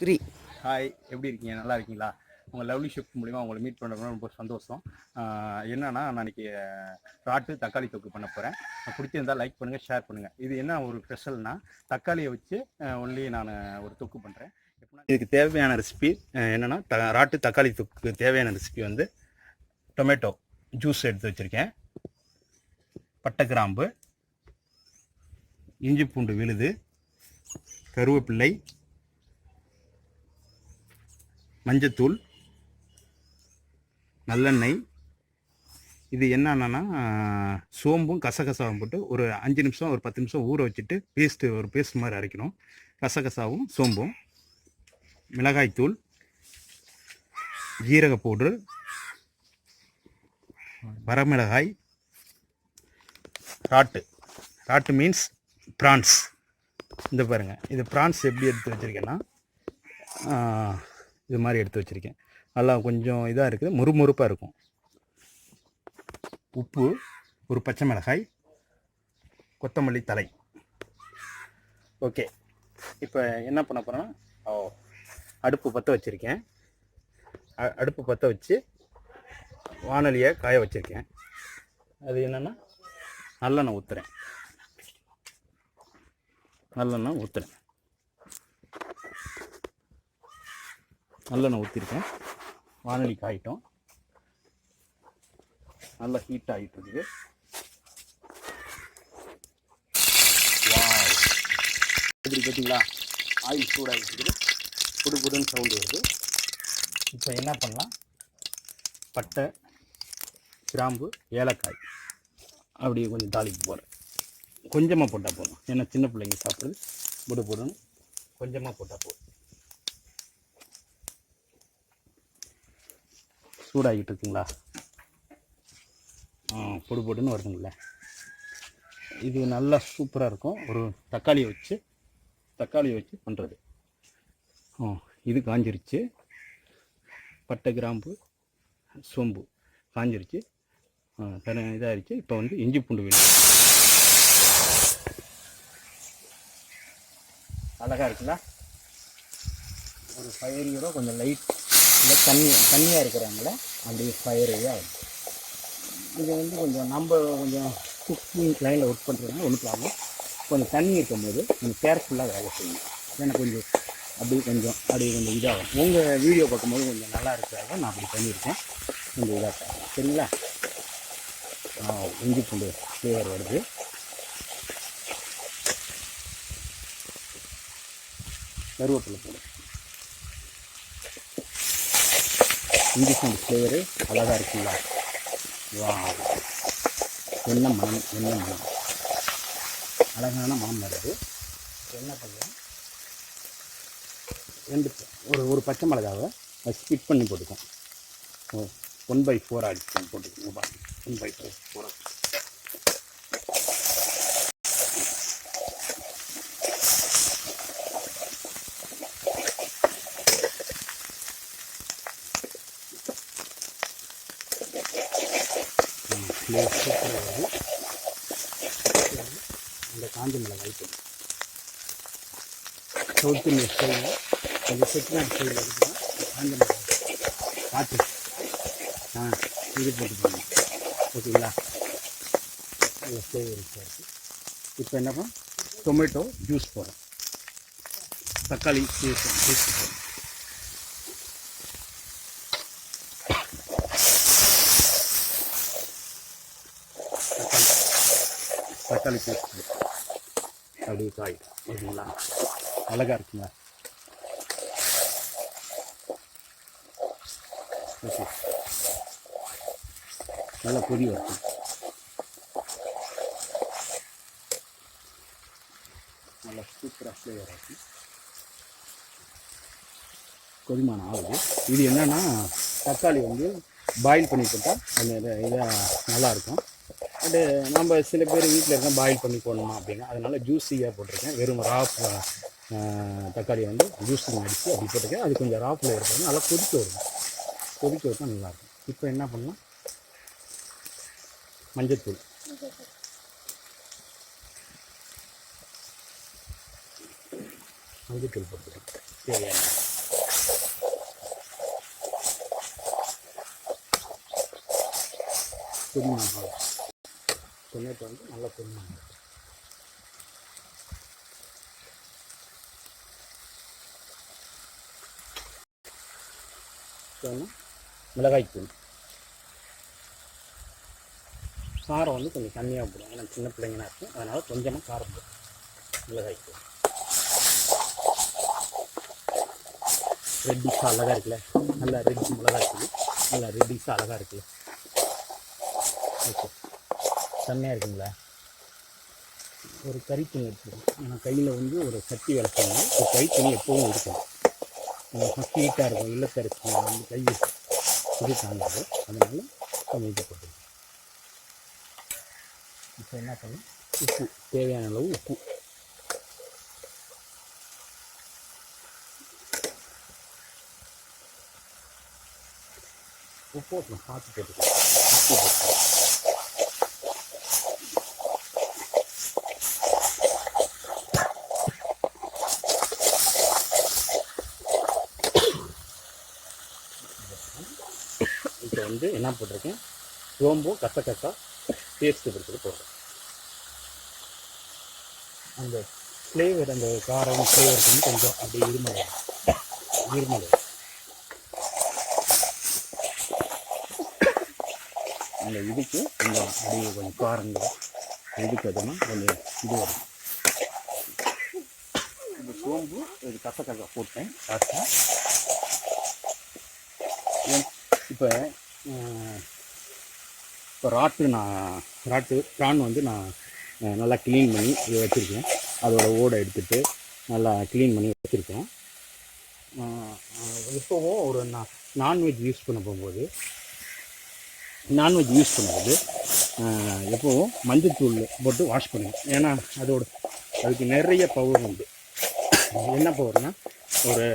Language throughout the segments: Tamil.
த்ரீ ஹாய் எப்படி இருக்கீங்க? நல்லா இருக்கீங்களா? உங்கள் லவ்லி ஷிஃப்ட் மூலிமா உங்களை மீட் பண்ணுறது ரொம்ப சந்தோஷம். என்னன்னா நான் இன்னைக்கு ராட்டு தக்காளி தொக்கு பண்ண போகிறேன் பிடிச்சிருந்தா லைக் பண்ணுங்கள் ஷேர் பண்ணுங்கள் இது என்ன ஒரு ஸ்பெஷல்னா தக்காளியை வச்சு ஒன்லி நான் ஒரு தொக்கு பண்ணுறேன் இதுக்கு தேவையான ரெசிபி என்னென்னா த ராட்டு தக்காளி தொக்கு தேவையான ரெசிபி வந்து டொமேட்டோ ஜூஸ் எடுத்து வச்சுருக்கேன். பட்டை கிராம்பு இஞ்சி பூண்டு விழுது கருவேப்பிள்ளை மஞ்சத்தூள் நல்லெண்ணெய். இது என்னன்னா சோம்பும் கசகசாவும் போட்டு ஒரு அஞ்சு நிமிஷம் ஒரு பத்து நிமிஷம் ஊற வச்சுட்டு பேஸ்ட்டு ஒரு பேஸ்ட் மாதிரி அரைக்கணும். கசகசாவும் சோம்பும் மிளகாய்த்தூள் ஜீரக பவுட்ரு வரமிளகாய் ராட்டு. ராட்டு மீன்ஸ் ப்ரான்ஸ் இந்த பாருங்கள் இது ப்ரான்ஸ் எப்படி எடுத்து வச்சுருக்கேன்னா இது மாதிரி எடுத்து வச்சுருக்கேன். நல்லா கொஞ்சம் இதாக இருக்குது. முறுமுறுப்பாக இருக்கும். உப்பு ஒரு பச்சை மிளகாய் கொத்தமல்லி தலை. ஓகே. இப்போ என்ன பண்ண போகிறேன்னா ஓ அடுப்பு பற்ற வச்சுருக்கேன். அ- அடுப்பு பற்ற வச்சு வானொலியை காய வச்சுருக்கேன். அது என்னென்னா நல்லெண்ணெய் ஊற்றுறேன் நல்லெண்ணெய் ஊற்றுறேன் நல்லெண்ணெய் ஊற்றிருக்கேன் வானொலி காயிட்டோம் நல்லா ஹீட் ஆகிட்டு இருக்குது வாவ் பார்த்தீங்களா? ஆயில் சூடாகிட்டு இருக்குது. புடு புடுன்னு சவுண்டு வருது. இப்போ என்ன பண்ணலாம்? பட்டை கிராம்பு ஏலக்காய் அப்படியே கொஞ்சம் தாளிக்கு போகிறேன் கொஞ்சமாக போட்டால் போதும். ஏன்னா சின்ன பிள்ளைங்க சாப்பிட்றது. புடு புடுன்னு கொஞ்சமாக போட்டால் போதும். சூடாகிட்டு இருக்குங்களா ஆ பொடு பொடுன்னு வருதுங்களே. இது நல்லா சூப்பராக இருக்கும். ஒரு தக்காளியை வச்சு தக்காளியை வச்சு பண்ணுறது ஆ இது காஞ்சிருச்சு. பட்டை கிராம்பு சோம்பு காஞ்சிருச்சு. ஆ, தன இதாகிடுச்சு இப்போ வந்து இஞ்சி பூண்டு வேணும். அழகாக இருக்குல்ல ஒரு ஃபயரியோட கொஞ்சம் லைட் இல்லை தண்ணி தண்ணியாக இருக்கிறாங்கள அப்படியே ஃபயரியாக இருக்கும் இது வந்து கொஞ்சம் நம்ம கொஞ்சம் குக்கிங் லைனில் ஒர்க் பண்ணுறதுனால ஒன்றும் ப்ராப்ளம் கொஞ்சம் தண்ணி இருக்கும்போது கொஞ்சம் கேர்ஃபுல்லாக வேலை செய்யணும். ஏன்னா கொஞ்சம் அப்படியே கொஞ்சம் அப்படியே கொஞ்சம் இதாகும். உங்கள் வீடியோ பார்க்கும்போது கொஞ்சம் நல்லா இருக்கிறாங்க நான் அப்படி பண்ணியிருக்கேன். கொஞ்சம் இதாக சரிங்களா? இஞ்சி பூண்டு ஃப்ளேவர் வருது. கருவேப்பிலை பூண்டு. இஞ்சி ஃப்ளேவரு அழகாக இருக்குங்களா? வா என்ன மனம் என்ன மனம் அழகான மனம் வருது என்ன பண்ணுவோம் ரெண்டு ஒரு ஒரு பச்சை மிளகாவை ஸ்பிட் பண்ணி போட்டுக்கோம் ஓ ஒன் பை ஃபோர் அடிச்சு போட்டுக்கோங்க one by four four flavour சூப்பராக வருது. இந்த காஞ்ச மிளகாய் தூள் சவுத் இந்திய ஸ்டைலில் கொஞ்சம் செட்டிநாடு ஸ்டைலில் இருக்குன்னா காஞ்ச மிளகாய் பார்த்து. ஆ இது போட்டுக்கோங்க ஓகேங்களா? நல்ல ஃப்ளேவர் இருக்குது இப்போ என்னப்பா டொமேட்டோ ஜூஸ் போடுறோம். தக்காளி ஜூஸ் ஜூஸ் போடுறோம். தக்காளி பேஸ்ட் அப்படியே காய் சரிங்களா அழகா இருக்குங்களா ஓகே. நல்லா கொதி வரும் நல்லா சூப்பராக ஃப்ளேவர் ஆகும் கொதிமான ஆகுது. இது என்னென்னா தக்காளி வந்து பாயில் பண்ணி போட்டால் அந்த இதாக நல்லாயிருக்கும் அண்டு நம்ம சில பேர் வீட்டில் இருந்தால் பாயில் பண்ணி போடணுமா அப்படின்னா அதனால ஜூஸியாக போட்டிருக்கேன். வெறும் ரா தக்காளி வந்து ஜூஸ் அடித்து அப்படி போட்டிருக்கேன். அது கொஞ்சம் ராப்பில் ஃப்ளேவர் நல்லா கொதிக்க வரும் கொதிக்க விட்டால் நல்லாயிருக்கும் இப்போ என்ன பண்ணலாம்? மஞ்சத்தூள். மஞ்சத்தூள் போட்டுக்கிறேன் தேவையான புதினா டொமேட்டோ வந்து நல்லா பொண்ணு மிளகாய் தூள். காரம் வந்து கொஞ்சம் கம்மியாக போடும் ஏன்னா சின்ன பிள்ளைங்கனா இருக்கும். அதனால் கொஞ்சமாக காரம் போடும் மிளகாய் தூள். ரெட்டிஷாக அழகாக இருக்குல்ல? நல்லா ரெட் மிளகாய் தூள். நல்லா ரெட்டிஷாக அழகாக இருக்குல்ல? ஓகே செம்மையாக இருக்குங்களா? ஒரு கறி துணி எடுத்துக்கணும். ஏன்னா கையில் வந்து ஒரு சட்டி விளக்கணும். ஒரு கறி துணி எப்போவும் இருக்கணும். ஹீட்டாக இருக்கும் இல்லத்தரசி வந்து கை இது தாங்காது அதனால கொஞ்சம் போட்டுக்கணும். இப்போ என்ன பண்ணணும்? உப்பு. தேவையான அளவு உப்பு. உப்பு போட்டணும் பார்த்து போட்டுக்கணும். உப்பு போட்டுக்கணும். இப்போ வந்து என்ன போட்டிருக்கேன்? சோம்பும் கசகசா டேஸ்ட்டு கொடுத்துட்டு போடுறேன் அந்த ஃப்ளேவர் அந்த காரம் ஃப்ளேவர் வந்து கொஞ்சம் அப்படியே இருமல் வரும். இருமல் அந்த இதுக்கு கொஞ்சம் அப்படியே கொஞ்சம் காரங்கள் இதுக்கு அதிகமாக கொஞ்சம் இது வரும். இந்த சோம்பு இது கசகசா போட்டேன். லாஸ்ட்டாக இப்போ இப்போ ராட்டு நான் ராட்டு ப்ரான் வந்து நான் நல்லா க்ளீன் பண்ணி இதை வச்சுருக்கேன். அதோடய ஓடை எடுத்துட்டு நல்லா க்ளீன் பண்ணி வச்சுருக்கேன். இப்போவும் ஒரு நான் நான்வெஜ் யூஸ் பண்ண போகும்போது நான்வெஜ் யூஸ் பண்ணும்போது எப்போவும் மஞ்சத்தூள் போட்டு வாஷ் பண்ணுவேன். ஏன்னா அதோட அதுக்கு நிறைய பவர் உண்டு. என்ன பவர்னால் ஒரு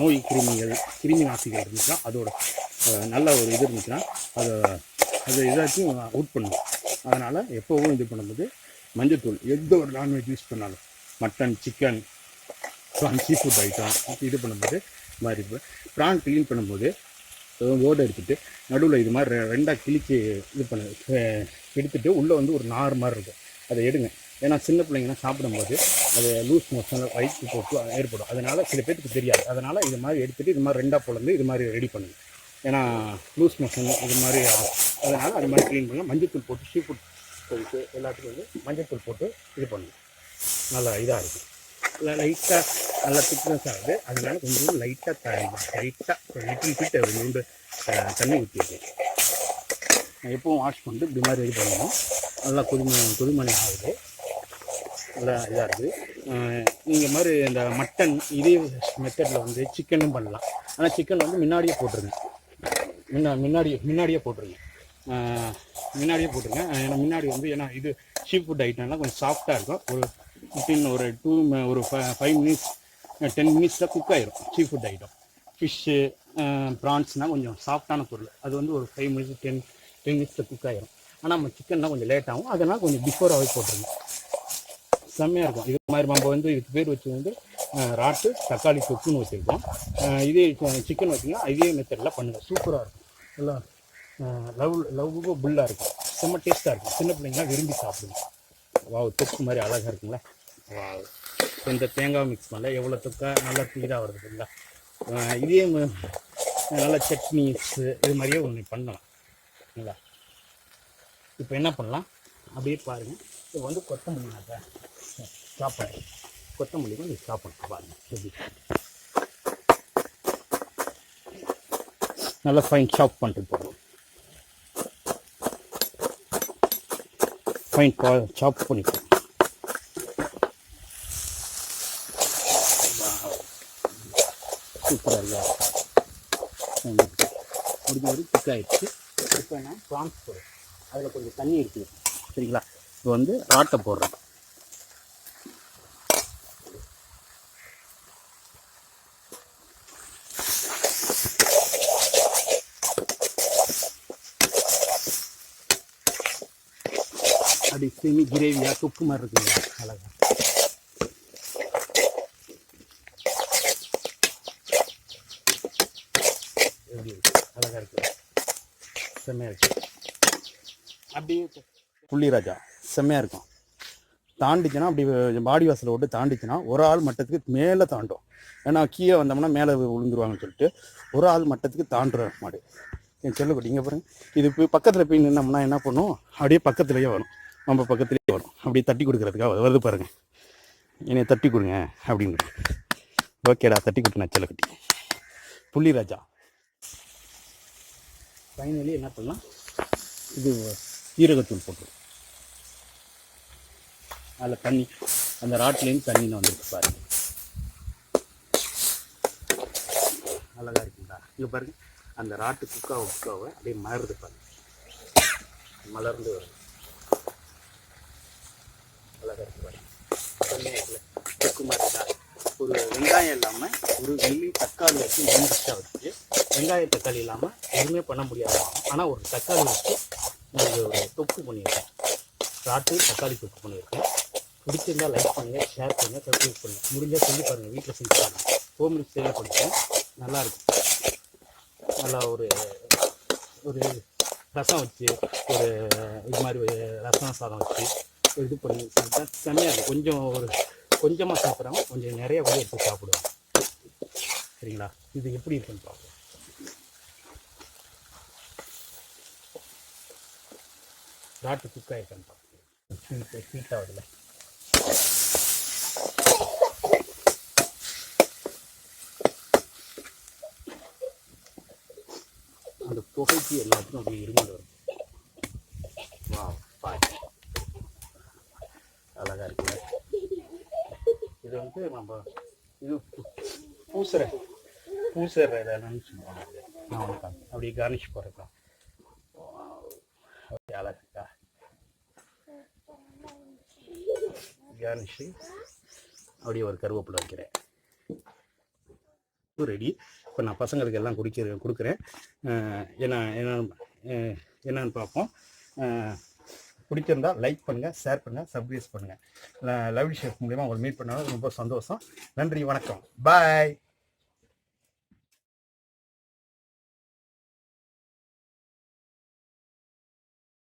நோய் கிருமிகள் கிருமி நாசிகள் இருந்துச்சுன்னா அதோட நல்ல ஒரு இது இருந்துச்சுன்னா அதை அதை இதாச்சும் அவுட் பண்ணும் அதனால் எப்போவும் இது பண்ணும்போது மஞ்சத்தூள் எந்த ஒரு நான்வெஜ் யூஸ் பண்ணாலும் mutton chicken prawn seafood item இது பண்ணும்போது இது மாதிரி ப்ரான் க்ளீன் பண்ணும்போது ஓடு எடுத்துகிட்டு நடுவில் இது மாதிரி ரெ- கிழிச்சு இது பண்ண எடுத்துகிட்டு உள்ளே வந்து ஒரு நார் மாதிரி இருக்கும். அதை எடுங்க. ஏன்னா சின்ன பிள்ளைங்கலாம் சாப்பிடும்போது அது லூஸ் மோஷன் வயிற்று போட்டு ஏற்படும். அதனால் சில பேருக்கு தெரியாது. அதனால் இது மாதிரி எடுத்துட்டு இது மாதிரி ரெண்டாக பொழந்து இது மாதிரி ரெடி பண்ணுங்கள் ஏன்னா லூஸ் மோஷன் இது மாதிரி ஆகும். அதனால் அது மாதிரி க்ளீன் பண்ணலாம். மஞ்சத்தூள் போட்டு சீ ஃபுட் போயிட்டு எல்லாத்துக்கும் வந்து மஞ்சத்தூள் போட்டு இது பண்ணணும் நல்லா இதாக இருக்கும் இல்லை லைட்டாக நல்லா திக்னஸ் ஆகுது அதனால கொஞ்சம் லைட்டாக லைட்டாக லிட்டில் ஃபிட் ரெண்டு தண்ணி ஊற்றிருக்கேன் எப்பவும் வாஷ் பண்ணிட்டு இப்படி மாதிரி இது பண்ணணும் நல்லா கொதிம கொதிமணி ஆகுது. நல்லா இதாக இருக்குது நீங்கள் மாதிரி இந்த மட்டன் இதே மெத்தடில் வந்து சிக்கனும் பண்ணலாம். ஆனால் சிக்கன் வந்து முன்னாடியே போட்டுருங்க. முன்னா முன்னாடியே முன்னாடியே போட்டுருங்க. முன்னாடியே போட்டுருங்க. ஏன்னா முன்னாடி வந்து ஏன்னா இது சீ ஃபுட் ஐட்டம்லாம் கொஞ்சம் சாஃப்டாக இருக்கும். ஒரு வித்தின் ஒரு டூ ஒரு ஃபைவ் மினிட்ஸ் டென் மினிட்ஸில் குக் ஆகிரும் சீ ஃபுட் ஐட்டம் ஃபிஷ்ஷு ப்ரான்ஸ்னால் கொஞ்சம் சாஃப்டான பொருள். அது வந்து ஒரு ஃபைவ் மினிட்ஸ் டென் டென் மினிட்ஸில் குக் ஆகிரும் ஆனால் நம்ம சிக்கன்லாம் கொஞ்சம் லேட் ஆகும். அதெல்லாம் கொஞ்சம் பிஃபோராகவே போட்டுருங்க. செம்மையாக இருக்கும். இது மாதிரி நம்ம வந்து இதுக்கு பேர் வச்சு வந்து ராட்டு தக்காளி தொக்குன்னு வச்சுருக்கோம். இதே சிக்கன் வச்சிங்கன்னா இதே மெத்தடில் பண்ணுங்கள் சூப்பராக இருக்கும். நல்லா லவ் லவ்வுக்கு புல்லாக இருக்கும். செம்ம டேஸ்ட்டாக இருக்கும். சின்ன பிள்ளைங்களாம் விரும்பி சாப்பிடுங்க வாவ் தொக்கு மாதிரி அழகாக இருக்குங்களா வா இந்த தேங்காய் மிக்ஸ் பண்ணல. எவ்வளோ தொக்கா? நல்லா தீராக வருது இல்லை இதே நல்லா நல்ல இது மாதிரியே ஒன்று பண்ணலாம். இல்லைங்களா இப்போ என்ன பண்ணலாம்? அப்படியே பாருங்கள் இப்போ வந்து கொத்தமல்லி நான் ஸ்டாப் கொத்தமல்லி கொஞ்சம் ஸ்டாப் பாருங்கள் எப்படி? நல்லா ஃபைன் சாப் பண்ணிட்டு போகணும் ஃபைன் சாப் பண்ணிப்போம் சூப்பராக இருக்கா? முடிஞ்ச மாதிரி குக் ஆகிடுச்சு இப்போ நான் ப்ரான்ஸ் போடுறேன். அதில் கொஞ்சம் தண்ணி இருக்குது சரிங்களா? இப்போ வந்து ராட்டை போடுறேன். அப்படி செமி கிரேவியாக தொக்கு மாதிரி இருக்குங்க. அழகா. எப்படி இருக்கு? அழகா இருக்கு. செம்மையாக இருக்கு. அப்படியே புள்ளி ராஜா செம்மையாக இருக்கும். தாண்டிச்சுன்னா அப்படி பாடி வாசலை விட்டு தாண்டிச்சுன்னா ஒரு ஆள் மட்டத்துக்கு மேலே தாண்டும். ஏன்னா கீழே வந்தோம்னா மேலே விழுந்துருவாங்கன்னு சொல்லிட்டு ஒரு ஆள் மட்டத்துக்கு தாண்டுற மாடு. என் செல்லக்குட்டி இங்கே பாருங்க. இது போய் பக்கத்தில் போய் நின்னோம்னா என்ன பண்ணும்? அப்படியே பக்கத்துலேயே வரும். நம்ம பக்கத்துலேயே வரும். அப்படியே தட்டி கொடுக்குறதுக்காக வருது பாருங்க. என்னை தட்டி கொடுங்க அப்படின்னு. ஓகேடா தட்டி கொடுங்க செல்லக்குட்டி புள்ளி ராஜா ஃபைனலி என்ன பண்ணலாம்? இது ஈரகத்தூள் போட்டு. அதில் தண்ணி அந்த ராட்லேருந்து தண்ணியில் வந்துருக்கு பாருங்க. அழகா இருக்குங்களா? இங்கே பாருங்க. அந்த ராட்டு குக்காவை குக்காவை அப்படியே மலருது பாருங்க. மலர்ந்து வருது அழகா இருக்கு பாருங்க செம்மையா இருக்குல்ல? கொக்கு மாதிரி இருக்கா? ஒரு வெங்காயம் இல்லாமல் ஒரு வெள்ளி தக்காளி வச்சு மெயின்டிஷ்டாக வச்சு வெங்காய தக்காளி இல்லாமல் எதுவுமே பண்ண முடியாது. ஆனால் ஒரு தக்காளி வச்சு நீங்கள் ஒரு தொப்பு பண்ணியிருக்கேன் ராட்டு தக்காளி தொப்பு பண்ணியிருக்கேன் பிடிச்சிருந்தா லைக் பண்ணுங்கள் ஷேர் பண்ணுங்கள் சப்ஸ்கிரைப் பண்ணுங்கள் முடிஞ்சால் செஞ்சு பாருங்கள் வீட்டில் செஞ்சு பாருங்கள் ஹோம் மிக்ஸ் செய்ய படித்தேன் நல்லாயிருக்கும் நல்லா ஒரு ஒரு ரசம் வச்சு ஒரு இது மாதிரி ஒரு ரசம் சாதம் வச்சு ஒரு இது பண்ணி சாப்பிட்டா செம்மையாக இருக்கும். கொஞ்சம் ஒரு கொஞ்சமாக சாப்பிட்றாங்க கொஞ்சம் நிறைய கூட எடுத்து சாப்பிடுவாங்க. சரிங்களா? இது எப்படி இருக்குன்னு பார்ப்போம். நாட்டு குக் ஆகிருக்கான்னு பார்ப்போம். ஹீட் ஆகுதுல்ல. அந்த புகைக்கு எல்லாத்துக்கும் அப்படியே இருமல் வரும் வா பாய் அழகா இருக்குல்ல இது வந்து நம்ம இது பூசுற பூசுற பூசற இதெல்லாம் சொல்லுவாங்க. நான் அப்படியே கார்னிஷ் போடுறதா அழகா கார்னிஷு அப்படியே ஒரு கருவேப்பிலை வைக்கிறேன். ரெடி இப்போ நான் பசங்களுக்கு எல்லாம் குடிக்கிற கொடுக்குறேன். என்ன என்ன என்னன்னு பார்ப்போம். பிடிச்சிருந்தா லைக் பண்ணுங்கள் ஷேர் பண்ணுங்கள் சப்ஸ்கிரைப் பண்ணுங்கள் லவ்லி ஷேஃப் மூலிமா உங்களை மீட் பண்ணாலும் ரொம்ப சந்தோஷம். நன்றி வணக்கம். பாய்